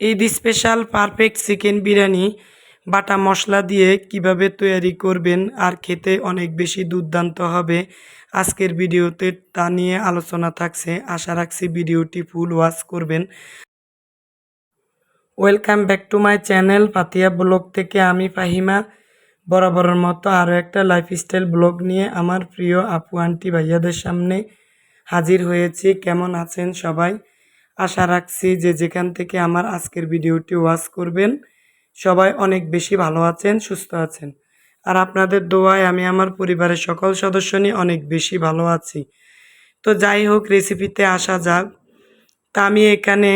Eid special perfect chicken biryani, বাটা মশলা দিয়ে কীভাবে তৈরি করবেন আর খেতে অনেক বেশি দুর্দান্ত হবে। আজকের ভিডিওতে তা নিয়ে আলোচনা থাকছে। আশা রাখছি ভিডিওটি ফুল ওয়াচ করবেন। Welcome back to my channel Patiya blog থেকে আমি ফাহিমা। বরাবরের মতো আরও একটা লাইফস্টাইল ব্লগ নিয়ে আমার প্রিয় আপু, আন্টি, ভাইয়াদের সামনে হাজির হয়েছি। কেমন আছেন সবাই? আশা রাখছি যে যেখান থেকে আমার আজকের ভিডিওটি ওয়াচ করবেন, সবাই অনেক বেশি ভালো আছেন, সুস্থ আছেন। আর আপনাদের দোয়ায় আমি আমার পরিবারের সকল সদস্য নিয়ে অনেক বেশি ভালো আছি। তো যাই হোক রেসিপিতে আসা যাক। তা আমি এখানে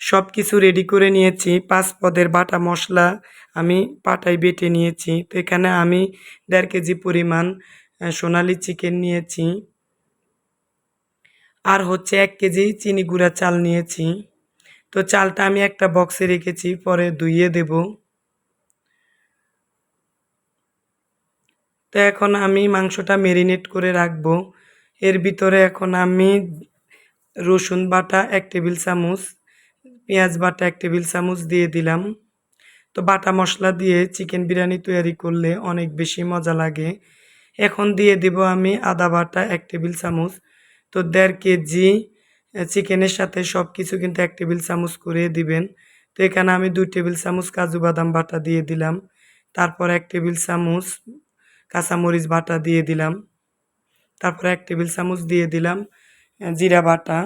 সব কিছু রেডি করে নিয়েছি। পাঁচ পদের বাটা মশলা আমি পাটায় বেটে নিয়েছি। তো এখানে আমি দেড় কেজি পরিমাণ সোনালি চিকেন নিয়েছি। আর হচ্ছে এক কেজি চিনি গুঁড়া চাল নিয়েছি। তো চালটা আমি একটা বক্সে রেখেছি, পরে ধুইয়ে দেব। তো এখন আমি মাংসটা মেরিনেট করে রাখব। এর ভিতরে এখন আমি রসুন বাটা এক টেবিল চামচ, পেঁয়াজ বাটা এক টেবিল চামচ দিয়ে দিলাম। তো বাটা মশলা দিয়ে চিকেন বিরিয়ানি তৈরি করলে অনেক বেশি মজা লাগে। এখন দিয়ে দেব আমি আদা বাটা এক টেবিল চামচ। তো দেড় কেজি চিকেনের সাথে সব কিছু কিন্তু এক টেবিল চামচ করে দিবেন। তো এখানে আমি দুই টেবিল চামচ কাজু বাদাম বাটা দিয়ে দিলাম। তারপর এক টেবিল চামচ কাঁচামরিচ বাটা দিয়ে দিলাম। তারপর এক টেবিল চামচ দিয়ে দিলাম জিরা বাটা।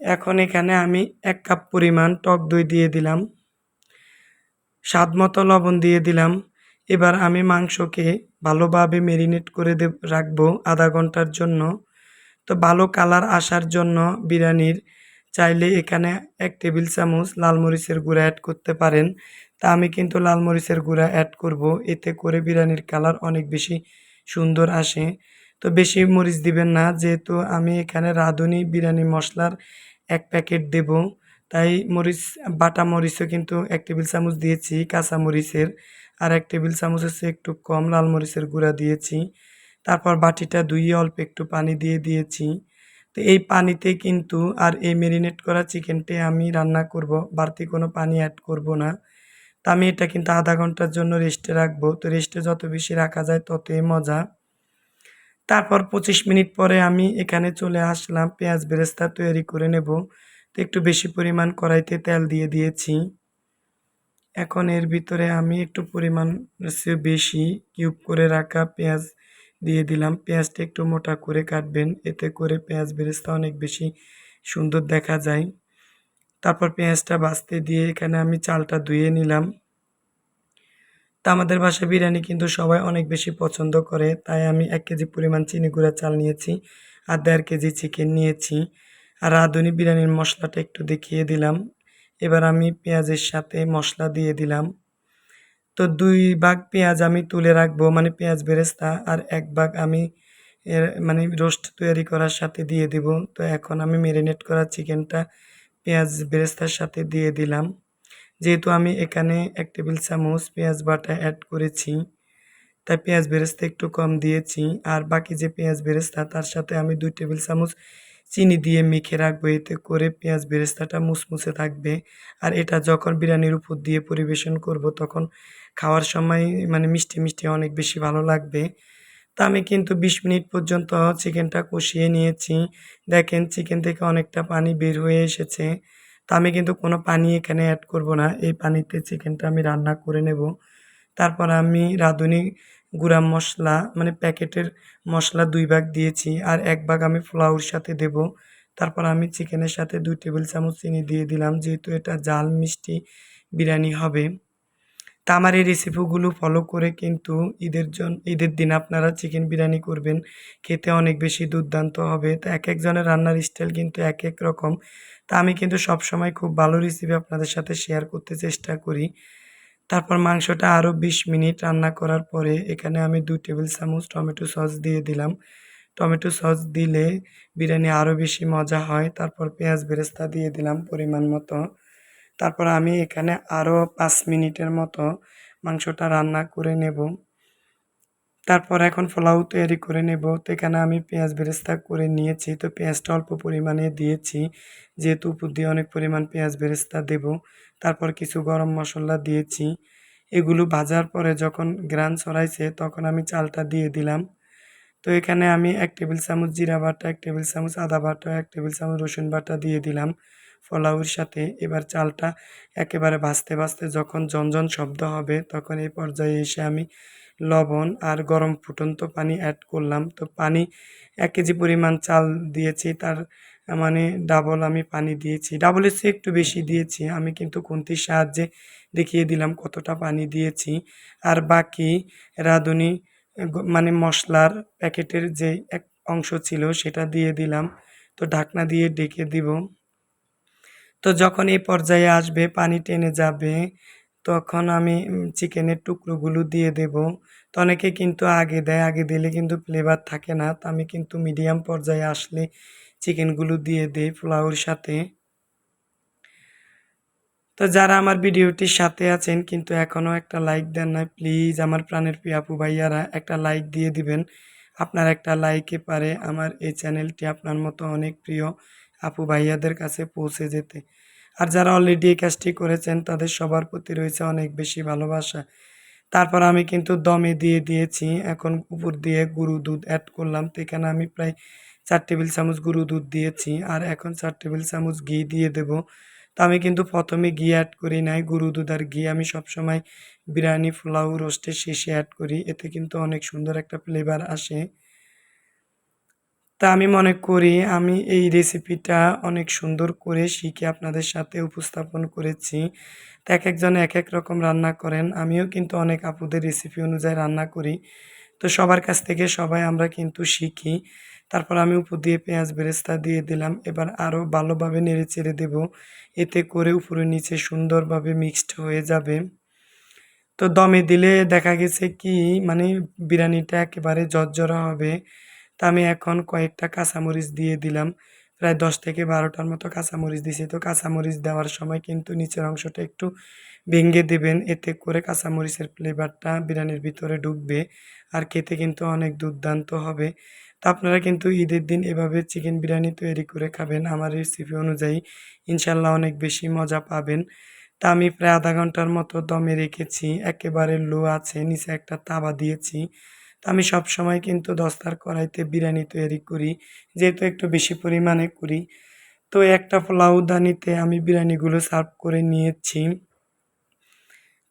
এখন এখানে আমি এক কাপ পরিমাণ টক দই দিয়ে দিলাম। স্বাদ মতো লবণ দিয়ে দিলাম। এবার আমি মাংসকে ভালোভাবে মেরিনেট করে রাখব আধা ঘণ্টার জন্য। তো ভালো কালার আসার জন্য বিরিয়ানির চাইলে এখানে এক টেবিল চামচ লাল মরিচের গুঁড়া অ্যাড করতে পারেন। তা আমি কিন্তু লাল মরিচের গুঁড়া অ্যাড করব। এতে করে বিরিয়ানির কালার অনেক বেশি সুন্দর আসে। তো বেশি মরিচ দিবেন না, যেহেতু আমি এখানে রাঁধুনি বিরিয়ানি মশলার এক প্যাকেট দেব। তাই মরিচ, বাটা মরিচও কিন্তু এক টেবিল চামচ দিয়েছি, কাঁচা মরিচের। আর এক টেবিল চামচ হচ্ছে একটু কম লাল মরিচের গুঁড়া দিয়েছি। তারপর বাটিটা ধুইয়ে অল্প একটু পানি দিয়ে দিয়েছি। তো এই পানিতে কিন্তু আর এই মেরিনেট করা চিকেনটা আমি রান্না করব, বাড়তি কোনো পানি অ্যাড করব না। তো আমি এটা কিন্তু আধা ঘণ্টার জন্য রেস্টে রাখব। তো রেস্টে যত বেশি রাখা যায় ততই মজা। তারপর পঁচিশ মিনিট পরে আমি এখানে চলে আসলাম, পেঁয়াজ বেরেস্তা তৈরি করে নেব। তো একটু বেশি পরিমাণ কড়াইতে তেল দিয়ে দিয়েছি। এখন এর ভিতরে আমি একটু পরিমাণ বেশি কিউব করে রাখা পেঁয়াজ দিয়ে দিলাম। পেঁয়াজটা একটু মোটা করে কাটবেন। এতে করে পেঁয়াজ বেরেস্তা অনেক বেশি সুন্দর দেখা যায়। তারপর পেঁয়াজটা বাছতে দিয়ে এখানে আমি চালটা ধুয়ে নিলাম। তা আমাদের বাসায় বিরিয়ানি কিন্তু সবাই অনেক বেশি পছন্দ করে। তাই আমি এক কেজি পরিমাণ চিনি গুঁড়া চাল নিয়েছি আর দেড় কেজি চিকেন নিয়েছি। আর রাঁধুনি বিরিয়ানির মশলাটা একটু দেখিয়ে দিলাম। এবার আমি পেঁয়াজের সাথে মশলা দিয়ে দিলাম। তো দুই ভাগ পেঁয়াজ আমি তুলে রাখব মানে পেঁয়াজ বেরেস্তা, আর এক ভাগ আমি এর মানে রোস্ট তৈরি করার সাথে দিয়ে দিব। তো এখন আমি মেরিনেট করা চিকেনটা পেঁয়াজ বেরেস্তার সাথে দিয়ে দিলাম। যেহেতু আমি এখানে এক টেবিল চামচ পেঁয়াজ বাটা অ্যাড করেছি, তাই পেঁয়াজ বেরেস্তা একটু কম দিয়েছি। আর বাকি যে পেঁয়াজ বেরেস্তা, তার সাথে আমি দুই টেবিল চামচ চিনি দিয়ে মেখে রাখব, এতে করে পেঁয়াজ বেরেস্তাটা মুসমুসে থাকবে। আর এটা যখন বিরিয়ানির উপর দিয়ে পরিবেশন করব, তখন খাওয়ার সময় মানে মিষ্টি মিষ্টি অনেক বেশি ভালো লাগবে। তা আমি কিন্তু বিশ মিনিট পর্যন্ত চিকেনটা কষিয়ে নিয়েছি। দেখেন চিকেন থেকে অনেকটা পানি বের হয়ে এসেছে। তা আমি কিন্তু কোনো পানি এখানে অ্যাড করব না। এই পানিতে চিকেনটা আমি রান্না করে নেব। তারপর আমি রাঁধুনি গুঁড়া মশলা মানে প্যাকেটের মশলা দুই ভাগ দিয়েছি আর এক ভাগ আমি ফ্লাউর সাথে দেব। তারপর আমি চিকেনের সাথে দুই টেবিল চামচ চিনি দিয়ে দিলাম, যেহেতু এটা জাল মিষ্টি বিরিয়ানি হবে। তা আমার এই রেসিপিগুলো ফলো করে কিন্তু ঈদের জন, ঈদের দিন আপনারা চিকেন বিরিয়ানি করবেন, খেতে অনেক বেশি দুর্দান্ত হবে। তো এক একজনের রান্নার স্টাইল কিন্তু এক এক রকম। তা আমি কিন্তু সব সময় খুব ভালো রেসিপি আপনাদের সাথে শেয়ার করতে চেষ্টা করি। তারপর মাংসটা আরও বিশ মিনিট রান্না করার পরে এখানে আমি দু টেবিল চামচ টমেটো সস দিয়ে দিলাম। টমেটো সস দিলে বিরিয়ানি আরও বেশি মজা হয়। তারপর পেঁয়াজ বেরেস্তা দিয়ে দিলাম পরিমাণ মতো। তারপর আমি এখানে আরও পাঁচ মিনিটের মতো মাংসটা রান্না করে নেব। তারপর এখন পোলাও তৈরি করে নেব। তো এখানে আমি পেঁয়াজ বেরেস্তা করে নিয়েছি। তো পেঁয়াজটা অল্প পরিমাণে দিয়েছি। যেহেতু উপর দিয়ে অনেক পরিমাণ পেঁয়াজ বেরেস্তা দেব। তারপর কিছু গরম মশলা দিয়েছি। এগুলো ভাজার পরে যখন গ্রান ছড়াইছে তখন আমি চালটা দিয়ে দিলাম। তো এখানে আমি এক টেবিল চামচ জিরা বাটা, এক টেবিল চামচ আদা বাটা, এক টেবিল চামচ রসুন বাটা দিয়ে দিলাম পোলাওর সাথে। এবার চালটা একেবারে ভাজতে ভাজতে যখন ঝনঝন শব্দ হবে তখন এই পর্যায়ে এসে আমি লবণ আর গরম ফুটন্ত পানি অ্যাড করলাম। তো পানি এক কেজি পরিমাণ চাল দিয়েছি। তার মানে ডাবল আমি পানি দিয়েছি। ডাবলের চেয়ে একটু বেশি দিয়েছি। আমি কিন্তু খুন্তির সাহায্যে দেখিয়ে দিলাম কতটা পানি দিয়েছি। আর বাকি রাঁধুনি মানে মশলার প্যাকেটের যে এক অংশ ছিল সেটা দিয়ে দিলাম। তো ঢাকনা দিয়ে ডেকে দিব। তো যখন এই পর্যায়ে আসবে, পানি টেনে যাবে তখন আমি চিকেনের টুকরোগুলো দিয়ে দেব। তো অনেকে কিন্তু আগে দেয়, আগে দিলে কিন্তু ফ্লেভার থাকে না। তো আমি কিন্তু মিডিয়াম পর্যায়ে আসলে চিকেনগুলো দিয়ে দিই পোলাওর সাথে। তো যারা আমার ভিডিওটির সাথে আছেন কিন্তু এখনও একটা লাইক দেন না প্লিজ আমার প্রাণের প্রিয় আপু ভাইয়ারা একটা লাইক দিয়ে দিবেন। আপনার একটা লাইকে পারে আমার এই চ্যানেলটি আপনার মতো অনেক প্রিয় আপু ভাইয়াদের কাছে পৌঁছে যেতে। আর যারা অলরেডি এই কাজটি করেছেন, তাদের সবার প্রতি রয়েছে অনেক বেশি ভালোবাসা। তারপর আমি কিন্তু দমে দিয়ে দিয়েছি। এখন উপর দিয়ে গুঁড়ো দুধ অ্যাড করলাম। তো এখানে আমি প্রায় চার টেবিল চামচ গুঁড়ো দুধ দিয়েছি। আর এখন চার টেবিল চামচ ঘি দিয়ে দেব। তো আমি কিন্তু প্রথমে ঘি অ্যাড করি নাই। গুঁড়ো দুধ আর ঘি আমি সবসময় বিরিয়ানি, পোলাও রোস্টের শেষে অ্যাড করি। এতে কিন্তু অনেক সুন্দর একটা ফ্লেভার আসে। তা আমি মনে করি আমি এই রেসিপিটা অনেক সুন্দর করে শিখে আপনাদের সাথে উপস্থাপন করেছি। তো এক একজন এক এক রকম রান্না করেন, আমিও কিন্তু অনেক আপুদের রেসিপি অনুযায়ী রান্না করি। তো সবার কাছ থেকে সবাই আমরা কিন্তু শিখি। তারপর আমি উপর দিয়ে পেঁয়াজ বেরেস্তা দিয়ে দিলাম, এবার আরও ভালোভাবে নেড়ে চেড়ে দেব। এতে করে উপরে নিচে সুন্দরভাবে মিক্সড হয়ে যাবে। তো দমে দিলে দেখা গেছে কি মানে বিরিয়ানিটা একেবারে ঝরঝরা হবে। তা আমি এখন কয়েকটা কাঁচামরিচ দিয়ে দিলাম। প্রায় দশ থেকে বারোটার মতো কাঁচামরিচ দিয়েছি তো কাঁচামরিচ দেওয়ার সময় কিন্তু নিচের অংশটা একটু ভেঙে দেবেন। এতে করে কাঁচামরিচের ফ্লেভারটা বিরিয়ানির ভিতরে ঢুকবে আর খেতে কিন্তু অনেক দুর্দান্ত হবে। তো আপনারা কিন্তু ঈদের দিন এভাবে চিকেন বিরিয়ানি তৈরি করে খাবেন। আমার রেসিপি অনুযায়ী ইনশাল্লাহ অনেক বেশি মজা পাবেন। তা আমি প্রায় আধা ঘণ্টার মতো দমে রেখেছি। একেবারে লো আছে। নিচে একটা তাবা দিয়েছি। তা আমি সব সময় কিন্তু দস্তার কড়াইতে বিরিয়ানি তৈরি করি, যেহেতু একটু বেশি পরিমাণে করি। তো একটা পোলাওদানিতে আমি বিরিয়ানিগুলো সার্ভ করে নিয়েছি।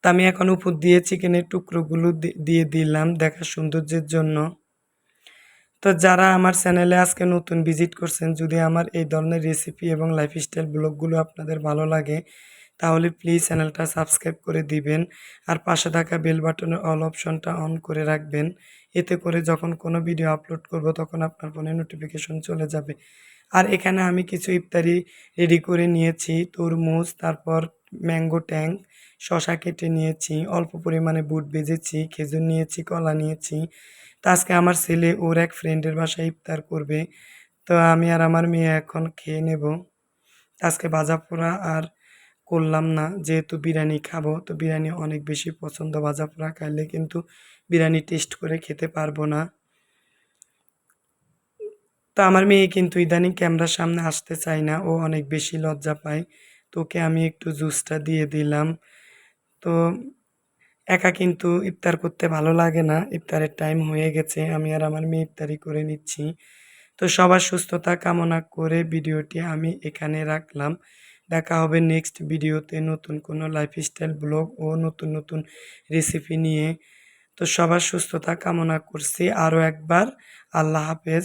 তা আমি এখন উপর দিয়ে চিকেনের টুকরোগুলো দিয়ে দিলাম দেখার সৌন্দর্যের জন্য। তো যারা আমার চ্যানেলে আজকে নতুন ভিজিট করছেন, যদি আমার এই ধরনের রেসিপি এবং লাইফস্টাইল ব্লগগুলো আপনাদের ভালো লাগে তাহলে প্লিজ চ্যানেলটা সাবস্ক্রাইব করে দিবেন আর পাশে থাকা বেল বাটনের অল অপশনটা অন করে রাখবেন। এতে করে যখন কোনো ভিডিও আপলোড করব তখন আপনার ফোনে নোটিফিকেশন চলে যাবে। আর এখানে আমি কিছু ইফতারি রেডি করে নিয়েছি, তরমুজ, তারপর ম্যাঙ্গো ট্যাঙ্ক শশা কেটে নিয়েছি, অল্প পরিমাণে বুট বেজেছি, খেজুর নিয়েছি, কলা নিয়েছি। তো আজকে আমার ছেলে, ওর এক ফ্রেন্ডের বাসায় ইফতার করবে। তো আমি আর আমার মেয়ে এখন খেয়ে নেব। আজকে ভাজা পোড়া আর করলাম না। যেহেতু বিরিয়ানি খাব, তো বিরিয়ানি অনেক বেশি পছন্দ। ভাজা পোড়া খাইলে কিন্তু বিরিয়ানি টেস্ট করে খেতে পারব না। তো আমার মেয়ে কিন্তু ইদানিং ক্যামেরার সামনে আসতে চায় না। ও অনেক বেশি লজ্জা পায়। তোকে আমি একটু জুসটা দিয়ে দিলাম। তো একা কিন্তু ইফতার করতে ভালো লাগে না। ইফতারের টাইম হয়ে গেছে। আমি আর আমার মেয়ে ইফতারি করে নিচ্ছি। তো সবার সুস্থতা কামনা করে ভিডিওটি আমি এখানে রাখলাম। দেখা হবে নেক্সট ভিডিওতে নতুন কোনো লাইফস্টাইল ব্লগ ও নতুন নতুন রেসিপি নিয়ে। তো সবার সুস্থতা কামনা করছি। আরও একবার আল্লাহ হাফেজ।